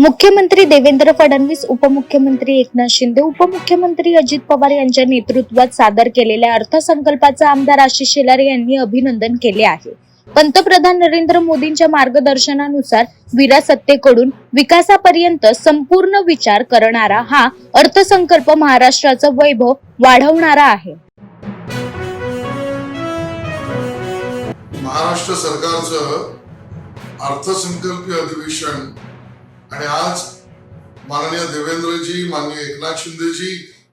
मुख्यमंत्री देवेंद्र फडणवीस उपमुख्यमंत्री एकनाथ शिंदे उपमुख्यमंत्री अजित पवार यांच्या नेतृत्वात सादर केलेल्या अर्थसंकल्पाचं आमदार आशिष शेलार यांनी अभिनंदन केले आहे. पंतप्रधान नरेंद्र मोदींच्या मार्गदर्शनानुसार विरासत्तेकडून विकासापर्यंत संपूर्ण विचार करणारा हा अर्थसंकल्प महाराष्ट्राचं वैभव वाढवणारा आहे. महाराष्ट्र सरकारचं अर्थसंकल्पीय अधिवेशन आणि आज माननीय देवेंद्रजी माननीय एकनाथ शिंदेजी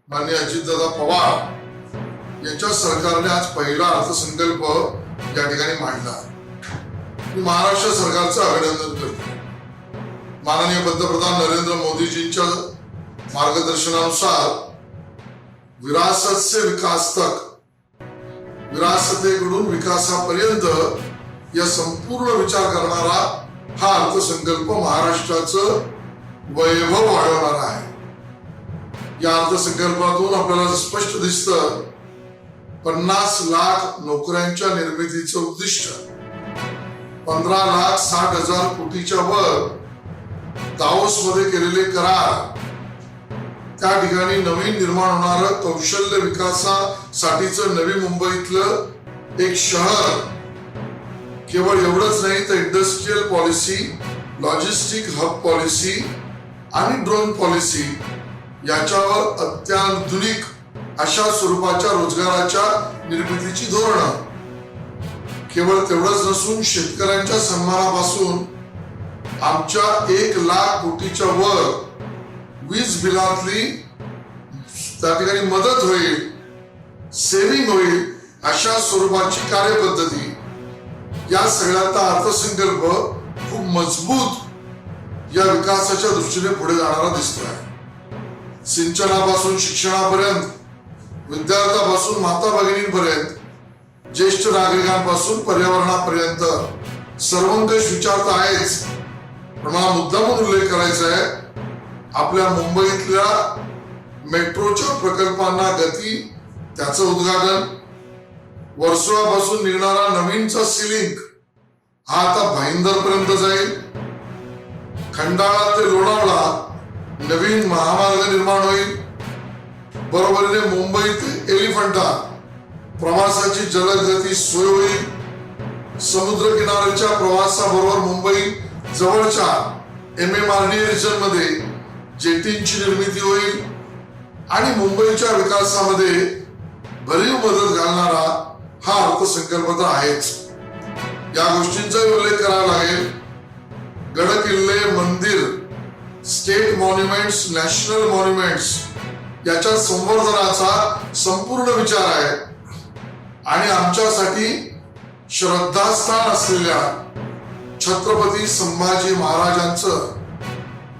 माननीय अजितदादा पवार यांच्या सरकारने आज पहिला अर्थसंकल्प या ठिकाणी मांडला. मी महाराष्ट्र सरकारचं अभिनंदन करतो. माननीय पंतप्रधान नरेंद्र मोदीजींच्या मार्गदर्शनानुसार विरासत से विकास तक विरासतेकडून विकासापर्यंत या संपूर्ण विचार करणारा हा अर्थसंकल्प महाराष्ट्राचं वैभव वाढवणारा आहे. या अर्थसंकल्पातून आपल्याला स्पष्ट दिसतं पन्नास लाख नोकऱ्यांच्या निर्मितीचं उद्दिष्ट. पंधरा लाख साठ हजार कोटीच्या वर दाओसमध्ये केलेले करार. त्या ठिकाणी नवीन निर्माण होणार कौशल्य विकासासाठीच नवी मुंबईतलं एक शहर केवळ एवढंच नाही तर industrial policy logistic hub policy आणि ड्रोन पॉलिसी याच्यावर अत्याधुनिक अशा स्वरूपाच्या रोजगाराच्या निर्मितीची धोरणं केवळ तेवढंच नसून शेतकऱ्यांच्या सन्मानापासून आमच्या एक लाख कोटीच्या वर वीज बिलातली त्या ठिकाणी मदत होईल सेव्हिंग होईल अशा स्वरूपाची कार्यपद्धती या सगळ्याचा अर्थसंकल्प खूप मजबूत या विकासाच्या दृष्टीने पुढे जाणारा दिसतोय. सिंचनापासून शिक्षणापर्यंत विद्यार्थ्यापासून माता भगिनींपर्यंत ज्येष्ठ नागरिकांपासून पर्यावरणापर्यंत सर्वंकष विचार तर आहेच. पण मला मुद्दामून उल्लेख करायचा आहे आपल्या मुंबईतल्या मेट्रोच्या प्रकल्पांना गती त्याचं उद्घाटन वर्सोवापासून निघणारा नवीनचा सिलिंग हा आता भाईंदर पर्यंत जाईल. खंडाळा ते लोणावळा नवीन महामार्ग निर्माण होईल. बरोबरीने मुंबई ते एलिफंटा प्रवासाची जलद गती सोय होईल. समुद्र किनाऱ्याच्या प्रवासाबरोबर मुंबई जवळच्या एम एम आर डी रिजनमध्ये जेटींची निर्मिती होईल. आणि मुंबईच्या विकासामध्ये भरीव मदत घालणारा हा अर्थसंकल्प तर आहेच. या गोष्टींचा उल्लेख करावा लागेल. गड किल्ले मंदिर स्टेट मॉन्युमेंट्स नॅशनल मॉन्युमेंट्स याच्या संवर्धनाचा संपूर्ण विचार आहे. आणि आमच्यासाठी श्रद्धास्थान असलेल्या छत्रपती संभाजी महाराजांचं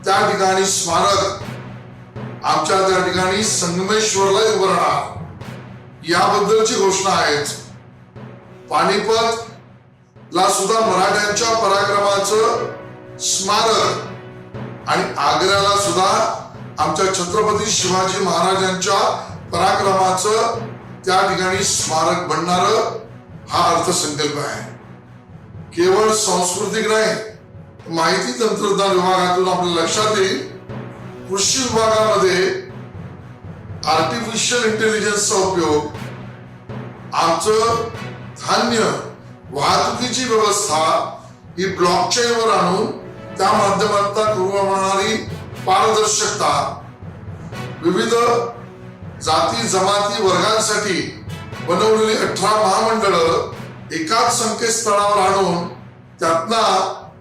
त्या ठिकाणी स्मारक आमच्या त्या ठिकाणी संगमेश्वरला उभारणार. याबद्दलची घोषणा आहेच. पानिपत ला सुद्धा मराठ्यांच्या पराक्रमाचं स्मारक. आणि आग्र्याला सुद्धा आमच्या छत्रपती शिवाजी महाराजांच्या पराक्रमाचं त्या ठिकाणी स्मारक बनणार हा अर्थसंकल्प आहे. केवळ सांस्कृतिक नाही माहिती तंत्रज्ञान विभागातून आपल्या लक्षात येईल कृषी विभागामध्ये आर्टिफिशियल इंटेलिजन्सचा उपयोग आमचं धान्य वाहतुकीची व्यवस्था ही ब्लॉकचेनवर आणून त्या माध्यमातून पुरवणारी पारदर्शकता. विविध जाती जमाती वर्गांसाठी बनवलेली अठरा महामंडळ एकाच संकेतस्थळावर आणून त्यातना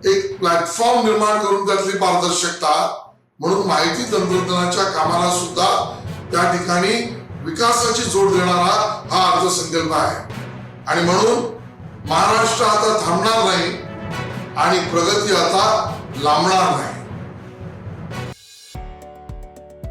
एक प्लॅटफॉर्म निर्माण करून त्यातली पारदर्शकता म्हणून माहिती तंत्रज्ञानाच्या कामाला सुद्धा त्या ठिकाणी विकासाची जोड देणारा हा अर्थसंकल्प आहे. आणि म्हणून महाराष्ट्र आता थांबणार नाही आणि प्रगती आता लांबणार नाही.